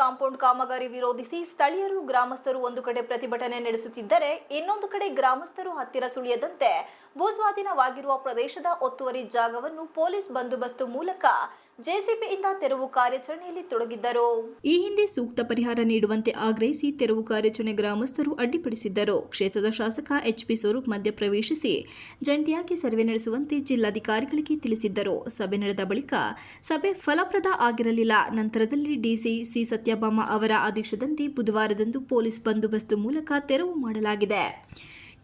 Compound ಕಾಮಗಾರಿ ವಿರೋಧಿಸಿ ಸ್ಥಳೀಯರು, ಗ್ರಾಮಸ್ಥರು ಒಂದು ಕಡೆ ಪ್ರತಿಭಟನೆ ನಡೆಸುತ್ತಿದ್ದರೆ ಇನ್ನೊಂದು ಕಡೆ ಗ್ರಾಮಸ್ಥರು ಹತ್ತಿರ ಸುಳಿಯದಂತೆ ಭೂಸ್ವಾಧೀನವಾಗಿರುವ ಪ್ರದೇಶದ ಒತ್ತುವರಿ ಜಾಗವನ್ನು ಪೊಲೀಸ್ ಬಂದೋಬಸ್ತು ಮೂಲಕ ಜೆಸಿಬಿಯಿಂದ ತೆರವು ಕಾರ್ಯಾಚರಣೆಯಲ್ಲಿ ತೊಡಗಿದ್ದರು. ಈ ಹಿಂದೆ ಸೂಕ್ತ ಪರಿಹಾರ ನೀಡುವಂತೆ ಆಗ್ರಹಿಸಿ ತೆರವು ಕಾರ್ಯಾಚರಣೆ ಗ್ರಾಮಸ್ಥರು ಅಡ್ಡಿಪಡಿಸಿದ್ದರು. ಕ್ಷೇತ್ರದ ಶಾಸಕ ಎಚ್ಪಿ ಸ್ವರೂಪ್ ಮಧ್ಯ ಪ್ರವೇಶಿಸಿ ಜಂಟಿಯಾಗಿ ಸರ್ವೆ ನಡೆಸುವಂತೆ ಜಿಲ್ಲಾಧಿಕಾರಿಗಳಿಗೆ ತಿಳಿಸಿದ್ದರು. ಸಭೆ ನಡೆದ ಬಳಿಕ ಸಭೆ ಫಲಪ್ರದ ಆಗಿರಲಿಲ್ಲ. ನಂತರದಲ್ಲಿ ಡಿಸಿ ಸಿ ಸತ್ಯಭಾಮ ಅವರ ಆದೇಶದಂತೆ ಬುಧವಾರದಂದು ಪೊಲೀಸ್ ಬಂದೋಬಸ್ತು ಮೂಲಕ ತೆರವು ಮಾಡಲಾಗಿದೆ.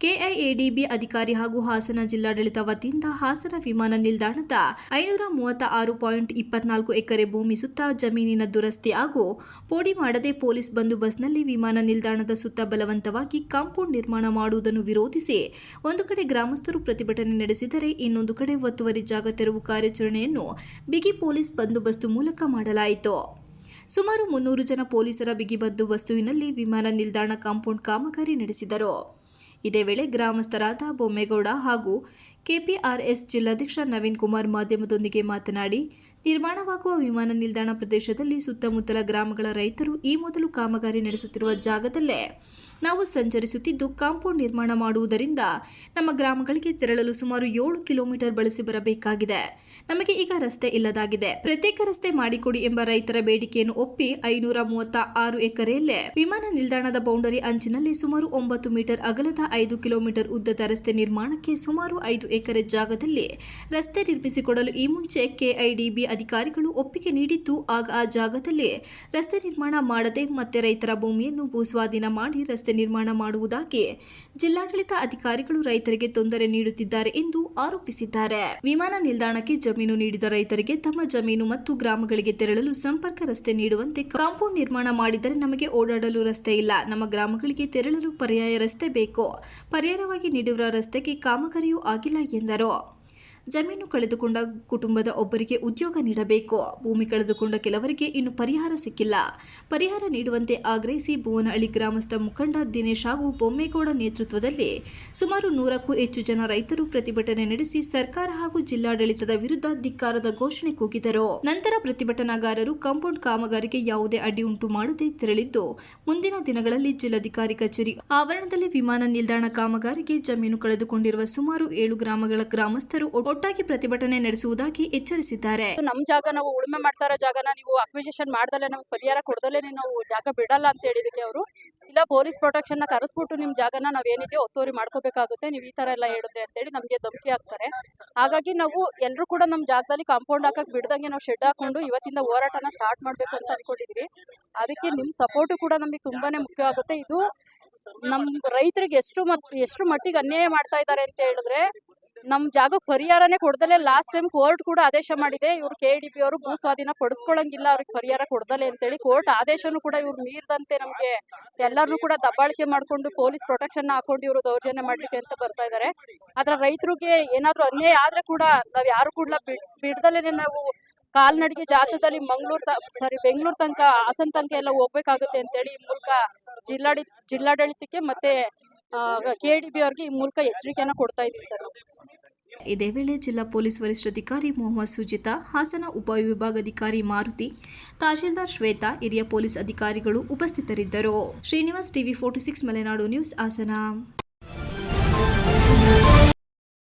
ಕೆಐಎಡಿಬಿ ಅಧಿಕಾರಿ ಹಾಗೂ ಹಾಸನ ಜಿಲ್ಲಾಡಳಿತ ವತಿಯಿಂದ ಹಾಸನ ವಿಮಾನ ನಿಲ್ದಾಣದ ಐನೂರ ಮೂವತ್ತ ಆರು ಪಾಯಿಂಟ್ ಇಪ್ಪತ್ನಾಲ್ಕು ಎಕರೆ ಭೂಮಿ ಸುತ್ತ ಜಮೀನಿನ ದುರಸ್ತಿ ಹಾಗೂ ಪೋಡಿ ಮಾಡದೆ ಪೊಲೀಸ್ ಬಂದೋಬಸ್ತ್ನಲ್ಲಿ ವಿಮಾನ ನಿಲ್ದಾಣದ ಸುತ್ತ ಬಲವಂತವಾಗಿ ಕಾಂಪೌಂಡ್ ನಿರ್ಮಾಣ ಮಾಡುವುದನ್ನು ವಿರೋಧಿಸಿ ಒಂದು ಕಡೆ ಗ್ರಾಮಸ್ಥರು ಪ್ರತಿಭಟನೆ ನಡೆಸಿದರೆ ಇನ್ನೊಂದು ಕಡೆ ಒತ್ತುವರಿ ಜಾಗ ತೆರವು ಕಾರ್ಯಾಚರಣೆಯನ್ನು ಬಿಗಿ ಪೊಲೀಸ್ ಬಂದೋಬಸ್ತು ಮೂಲಕ ಮಾಡಲಾಯಿತು. ಸುಮಾರು ಮುನ್ನೂರು ಜನ ಪೊಲೀಸರ ಬಿಗಿ ಬಂದೋಬಸ್ತುವಿನಲ್ಲಿ ವಿಮಾನ ನಿಲ್ದಾಣ ಕಾಂಪೌಂಡ್ ಕಾಮಗಾರಿ ನಡೆಸಿದರು. ಇದೇ ವೇಳೆ ಗ್ರಾಮಸ್ಥರಾದ ಬೊಮ್ಮೇಗೌಡ ಹಾಗೂ ಕೆಪಿಆರ್ಎಸ್ ಜಿಲ್ಲಾಧ್ಯಕ್ಷ ನವೀನ್ ಕುಮಾರ್ ಮಾಧ್ಯಮದೊಂದಿಗೆ ಮಾತನಾಡಿ ನಿರ್ಮಾಣವಾಗುವ ವಿಮಾನ ನಿಲ್ದಾಣ ಪ್ರದೇಶದಲ್ಲಿ ಸುತ್ತಮುತ್ತಲ ಗ್ರಾಮಗಳ ರೈತರು ಈ ಮೊದಲು ಕಾಮಗಾರಿ ನಡೆಸುತ್ತಿರುವ ಜಾಗದಲ್ಲೇ ನಾವು ಸಂಚರಿಸುತ್ತಿದ್ದು ಕಾಂಪೌಂಡ್ ನಿರ್ಮಾಣ ಮಾಡುವುದರಿಂದ ನಮ್ಮ ಗ್ರಾಮಗಳಿಗೆ ತೆರಳಲು ಸುಮಾರು ಏಳು ಕಿಲೋಮೀಟರ್ ಬಳಸಿ ಬರಬೇಕಾಗಿದೆ. ನಮಗೆ ಈಗ ರಸ್ತೆ ಇಲ್ಲದಾಗಿದೆ. ಪ್ರತ್ಯೇಕ ರಸ್ತೆ ಮಾಡಿಕೊಡಿ ಎಂಬ ರೈತರ ಬೇಡಿಕೆಯನ್ನು ಒಪ್ಪಿ ಐನೂರ ಮೂವತ್ತ ಆರು ಎಕರೆಯಲ್ಲೇ ವಿಮಾನ ನಿಲ್ದಾಣದ ಬೌಂಡರಿ ಅಂಚಿನಲ್ಲಿ ಸುಮಾರು ಒಂಬತ್ತು ಮೀಟರ್ ಅಗಲದ ಐದು ಕಿಲೋಮೀಟರ್ ಉದ್ದದ ರಸ್ತೆ ನಿರ್ಮಾಣಕ್ಕೆ ಸುಮಾರು ಐದು ಎಕರೆ ಜಾಗದಲ್ಲಿ ರಸ್ತೆ ನಿರ್ಮಿಸಿಕೊಡಲು ಈ ಮುಂಚೆ ಕೆಐಡಿಬಿ ಅಧಿಕಾರಿಗಳು ಒಪ್ಪಿಗೆ ನೀಡಿದ್ದು ಆಗ ಆ ಜಾಗದಲ್ಲೇ ರಸ್ತೆ ನಿರ್ಮಾಣ ಮಾಡದೆ ಮತ್ತೆ ರೈತರ ಭೂಮಿಯನ್ನು ಭೂಸ್ವಾಧೀನ ಮಾಡಿ ರಸ್ತೆ ನಿರ್ಮಾಣ ಮಾಡುವುದಾಗಿ ಜಿಲ್ಲಾಡಳಿತ ಅಧಿಕಾರಿಗಳು ರೈತರಿಗೆ ತೊಂದರೆ ನೀಡುತ್ತಿದ್ದಾರೆ ಎಂದು ಆರೋಪಿಸಿದ್ದಾರೆ. ವಿಮಾನ ನಿಲ್ದಾಣಕ್ಕೆ ಜಮೀನು ನೀಡಿದ ರೈತರಿಗೆ ತಮ್ಮ ಜಮೀನು ಮತ್ತು ಗ್ರಾಮಗಳಿಗೆ ತೆರಳಲು ಸಂಪರ್ಕ ರಸ್ತೆ ನೀಡುವಂತೆ ಕಾಂಪೌಂಡ್ ನಿರ್ಮಾಣ ಮಾಡಿದರೆ ನಮಗೆ ಓಡಾಡಲು ರಸ್ತೆ ಇಲ್ಲ. ನಮ್ಮ ಗ್ರಾಮಗಳಿಗೆ ತೆರಳಲು ಪರ್ಯಾಯ ರಸ್ತೆ ಬೇಕು. ಪರ್ಯಾಯವಾಗಿ ನೀಡಿರುವ ರಸ್ತೆಗೆ ಕಾಮಗಾರಿಯೂ ಆಗಿಲ್ಲ ಎಂದರು. ಜಮೀನು ಕಳೆದುಕೊಂಡ ಕುಟುಂಬದ ಒಬ್ಬರಿಗೆ ಉದ್ಯೋಗ ನೀಡಬೇಕು. ಭೂಮಿ ಕಳೆದುಕೊಂಡ ಕೆಲವರಿಗೆ ಇನ್ನು ಪರಿಹಾರ ಸಿಕ್ಕಿಲ್ಲ. ಪರಿಹಾರ ನೀಡುವಂತೆ ಆಗ್ರಹಿಸಿ ಭುವನಹಳ್ಳಿ ಗ್ರಾಮಸ್ಥ ಮುಖಂಡ ದಿನೇಶ್ ಹಾಗೂ ಬೊಮ್ಮೇಗೌಡ ನೇತೃತ್ವದಲ್ಲಿ ಸುಮಾರು ನೂರಕ್ಕೂ ಹೆಚ್ಚು ಜನ ರೈತರು ಪ್ರತಿಭಟನೆ ನಡೆಸಿ ಸರ್ಕಾರ ಹಾಗೂ ಜಿಲ್ಲಾಡಳಿತದ ವಿರುದ್ಧ ಧಿಕ್ಕಾರದ ಘೋಷಣೆ ಕೂಗಿದರು. ನಂತರ ಪ್ರತಿಭಟನಾಗಾರರು ಕಾಂಪೌಂಡ್ ಕಾಮಗಾರಿಗೆ ಯಾವುದೇ ಅಡ್ಡಿ ಉಂಟು ಮಾಡದೆ ತೆರಳಿದ್ದು, ಮುಂದಿನ ದಿನಗಳಲ್ಲಿ ಜಿಲ್ಲಾಧಿಕಾರಿ ಕಚೇರಿ ಆವರಣದಲ್ಲಿ ವಿಮಾನ ನಿಲ್ದಾಣ ಕಾಮಗಾರಿಗೆ ಜಮೀನು ಕಳೆದುಕೊಂಡಿರುವ ಸುಮಾರು ಏಳು ಗ್ರಾಮಗಳ ಗ್ರಾಮಸ್ಥರು ಒಟ್ಟಾಗಿ ಪ್ರತಿಭಟನೆ ನಡೆಸುವುದಾಗಿ ಎಚ್ಚರಿಸಿದ್ದಾರೆ. ನಮ್ಮ ನಮ್ ಜಾಗ, ನಾವು ಉಳುಮೆ ಮಾಡ್ತಾ ಜಾಗನ ನೀವು ಅಕ್ವಿಜಿಷನ್ ಮಾಡ್ದಲೆ ನಮ್ಗೆ ಪರಿಹಾರ ಕೊಡದಲೆ ನಾವು ಜಾಗ ಬಿಡಲ್ಲ ಅಂತ ಹೇಳಿದಕ್ಕೆ ಅವರು. ಇಲ್ಲ ಪೊಲೀಸ್ ಪ್ರೊಟೆಕ್ಷನ್ನ ಕರೆಸ್ಬಿಟ್ಟು ನಿಮ್ ಜಾಗನ ನಾವ್ ಏನಿದೆ ಒತ್ತುವರಿ ಮಾಡ್ಕೋಬೇಕಾಗುತ್ತೆ, ನೀವು ಈ ತರ ಎಲ್ಲ ಹೇಳಿದ್ರೆ ಅಂತೇಳಿ ನಮ್ಗೆ ಧಮಕಿ ಹಾಕ್ತಾರೆ. ಹಾಗಾಗಿ ನಾವು ಎಲ್ಲರೂ ಕೂಡ ನಮ್ಮ ಜಾಗದಲ್ಲಿ ಕಾಂಪೌಂಡ್ ಹಾಕಕ್ ಬಿಡ್ದಂಗೆ ನಾವು ಶೆಡ್ ಹಾಕೊಂಡು ಇವತ್ತಿಂದ ಹೋರಾಟನ ಸ್ಟಾರ್ಟ್ ಮಾಡ್ಬೇಕು ಅಂತ ಅನ್ಕೊಂಡಿದೀವಿ. ಅದಕ್ಕೆ ನಿಮ್ ಸಪೋರ್ಟ್ ಕೂಡ ನಮಗೆ ತುಂಬಾನೇ ಮುಖ್ಯವಾಗುತ್ತೆ. ಇದು ನಮ್ ರೈತರಿಗೆ ಎಷ್ಟು ಮತ್, ಎಷ್ಟು ಮಟ್ಟಿಗೆ ಅನ್ಯಾಯ ಮಾಡ್ತಾ ಇದ್ದಾರೆ ಅಂತ ಹೇಳಿದ್ರೆ ನಮ್ ಜಾಗ ಪರಿಹಾರನೇ ಕೊಡ್ದಲೆ ಲಾಸ್ಟ್ ಟೈಮ್ ಕೋರ್ಟ್ ಕೂಡ ಆದೇಶ ಮಾಡಿದೆ. ಇವ್ರು ಕೆ ಡಿ ಪಿ ಅವರು ಭೂ ಸ್ವಾಧೀನ ಪಡಿಸ್ಕೊಳಂಗಿಲ್ಲ, ಅವ್ರಿಗೆ ಪರಿಹಾರ ಕೊಡ್ದಲೆ ಅಂತೇಳಿ. ಕೋರ್ಟ್ ಆದೇಶನು ಕೂಡ ಇವ್ರು ಮೀರಿದಂತೆ ನಮಗೆ ಎಲ್ಲರನ್ನೂ ಕೂಡ ದಬ್ಬಾಳಿಕೆ ಮಾಡ್ಕೊಂಡು ಪೊಲೀಸ್ ಪ್ರೊಟೆಕ್ಷನ್ ಹಾಕೊಂಡು ಇವರು ದೌರ್ಜನ್ಯ ಮಾಡ್ಲಿಕ್ಕೆ ಅಂತ ಬರ್ತಾ ಇದ್ದಾರೆ ಆದ್ರೆ ರೈತರಿಗೆ ಏನಾದ್ರು ಅನ್ಯಾಯ ಆದ್ರೆ ಕೂಡ ನಾವ್ ಯಾರು ಕೂಡ ಬಿಡ್ ಬಿಡ್ದಲೇನೆ ನಾವು ಕಾಲ್ನಡಿಗೆ ಜಾತದಲ್ಲಿ ಮಂಗಳೂರು ಸಾರಿ ಬೆಂಗಳೂರು ತನಕ, ಹಾಸನ್ ತನಕ ಎಲ್ಲ ಹೋಗ್ಬೇಕಾಗುತ್ತೆ ಅಂತೇಳಿ ಈ ಮೂಲಕ ಜಿಲ್ಲಾಡಿ, ಜಿಲ್ಲಾಡಳಿತಕ್ಕೆ ಮತ್ತೆ ಕೆ ಡಿ ಬಿ ಅವ್ರಿಗೆ ಈ ಮೂಲಕ ಎಚ್ಚರಿಕೆಯನ್ನ ಕೊಡ್ತಾ ಇದೀವಿ ಸರ್ ಇದೇ ವೇಳೆ ಜಿಲ್ಲಾ ಪೊಲೀಸ್ ವರಿಷ್ಠಾಧಿಕಾರಿ ಮೊಹಮ್ಮದ್ ಸುಜಿತಾ, ಹಾಸನ ಉಪವಿಭಾಗಾಧಿಕಾರಿ ಮಾರುತಿ, ತಹಶೀಲ್ದಾರ್ ಶ್ವೇತಾ, ಹಿರಿಯ ಪೊಲೀಸ್ ಅಧಿಕಾರಿಗಳು ಉಪಸ್ಥಿತರಿದ್ದರು. Srinivas TV forty six Malenadu news Hassan.